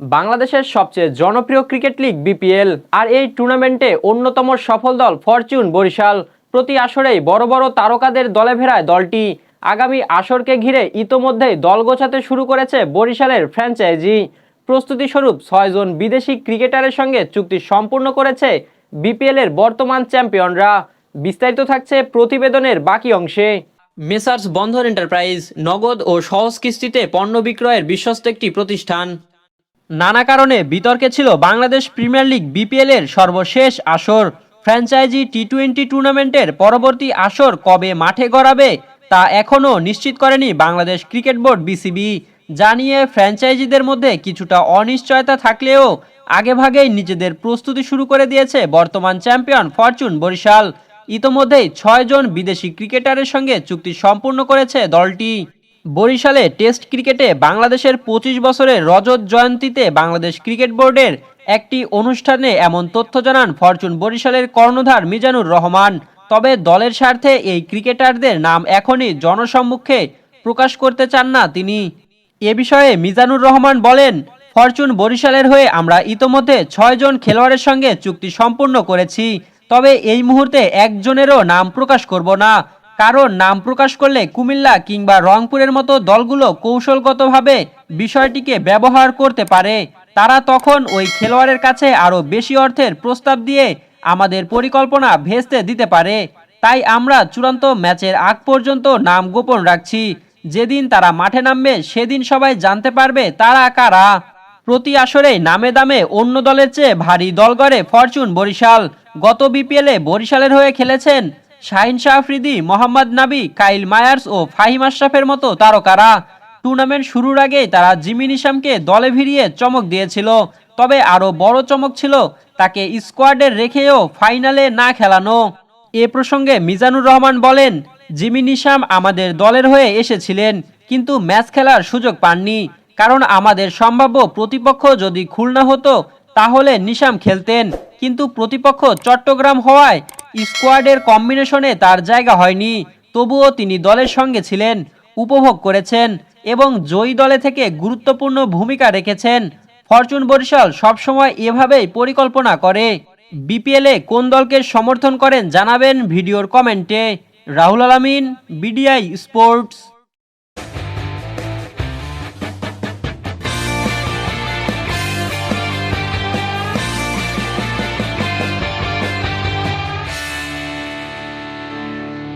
বাংলাদেশের সবচেয়ে জনপ্রিয় ক্রিকেট লিগ বিপিএল আর এই টুর্নামেন্টে অন্যতম সফল দল ফরচুন বরিশাল। প্রতি আসরেই বড় বড় তারকাদের দলে ভেড়ায় দলটি। আগামী আসরকে ঘিরে ইতোমধ্যেই দল গোছাতে শুরু করেছে বরিশালের ফ্র্যাঞ্চাইজি। প্রস্তুতি স্বরূপ ছয়জন বিদেশি ক্রিকেটারের সঙ্গে চুক্তি সম্পূর্ণ করেছে বিপিএলের বর্তমান চ্যাম্পিয়নরা। বিস্তারিত থাকছে প্রতিবেদনের বাকি অংশে। মেসার্স বন্ধন এন্টারপ্রাইজ নগদ ও সহজ কিস্তিতে পণ্য বিক্রয়ের বিশ্বস্ত একটি প্রতিষ্ঠান। নানা কারণে বিতর্কে ছিল বাংলাদেশ প্রিমিয়ার লিগ বিপিএল এর সর্বশেষ আসর। ফ্র্যাঞ্চাইজি টি টোয়েন্টি টুর্নামেন্টের পরবর্তী আসর কবে মাঠে গড়াবে তা এখনও নিশ্চিত করেনি বাংলাদেশ ক্রিকেট বোর্ড বিসিবি। জানিয়ে ফ্র্যাঞ্চাইজিদের মধ্যে কিছুটা অনিশ্চয়তা থাকলেও আগেভাগেই নিজেদের প্রস্তুতি শুরু করে দিয়েছে বর্তমান চ্যাম্পিয়ন ফরচুন বরিশাল। ইতোমধ্যেই ছয়জন বিদেশি ক্রিকেটারের সঙ্গে চুক্তি সম্পূর্ণ করেছে দলটি। বরিশালে টেস্ট ক্রিকেটে বাংলাদেশের পঁচিশ বছরের রজত জয়ন্তীতে বাংলাদেশ ক্রিকেট বোর্ডের একটি অনুষ্ঠানে এমন তথ্য জানান ফরচুন বরিশালের কর্ণধার মিজানুর রহমান। তবে দলের স্বার্থে এই ক্রিকেটারদের নাম এখনই জনসম্মুখে প্রকাশ করতে চান না তিনি। এ বিষয়ে মিজানুর রহমান বলেন, ফরচুন বরিশালের হয়ে আমরা ইতোমধ্যে ছয়জন খেলোয়াড়ের সঙ্গে চুক্তি সম্পূর্ণ করেছি, তবে এই মুহূর্তে একজনেরও নাম প্রকাশ করব না। কারণ নাম প্রকাশ করলে কুমিল্লা কিংবা রংপুরের মতো দলগুলো কৌশলগতভাবে বিষয়টিকে ব্যবহার করতে পারে। তারা তখন ওই খেলোয়াড়ের কাছে আরও বেশি অর্থের প্রস্তাব দিয়ে আমাদের পরিকল্পনা ভেস্তে দিতে পারে। তাই আমরা চূড়ান্ত ম্যাচের আগ পর্যন্ত নাম গোপন রাখছি। যেদিন তারা মাঠে নামবে, সেদিন সবাই জানতে পারবে তারা কারা। প্রতি আসরে নামে দামে অন্য দলের চেয়ে ভারী দল গড়ে ফরচুন বরিশাল। গত বিপিএলে বরিশালের হয়ে খেলেছেন শাহিন শাহ আফ্রিদি মোহাম্মদ নাবি, কাইল মায়ার্স ও ফাহিম আশরাফের মতো তারকারা। টুর্নামেন্ট শুরুর আগেই তারা জিমি নিশামকে দলে ভিড়িয়ে চমক দিয়েছিল। তবে আরও বড় চমক ছিল তাকে স্কোয়াডে রেখেও ফাইনালে না খেলানো। এ প্রসঙ্গে মিজানুর রহমান বলেন, জিমি নিশাম আমাদের দলের হয়ে এসেছিলেন, কিন্তু ম্যাচ খেলার সুযোগ পাননি। কারণ আমাদের সম্ভাব্য প্রতিপক্ষ যদি খুলনা হতো, তাহলে নিশাম খেলতেন। কিন্তু প্রতিপক্ষ চট্টগ্রাম হওয়ায় স্কোয়াডের কম্বিনেশনে তার জায়গা হয়নি, তবুও তিনি দলের সঙ্গে ছিলেন, উপভোগ করেছেন এবং জয়ী দলে থেকে গুরুত্বপূর্ণ ভূমিকা রেখেছেন। ফরচুন বরিশাল সবসময় এভাবেই পরিকল্পনা করে। বিপিএলে কোন দলকে সমর্থন করেন জানাবেন ভিডিওর কমেন্টে। রাহুল আলামিন, বিডিআই স্পোর্টস।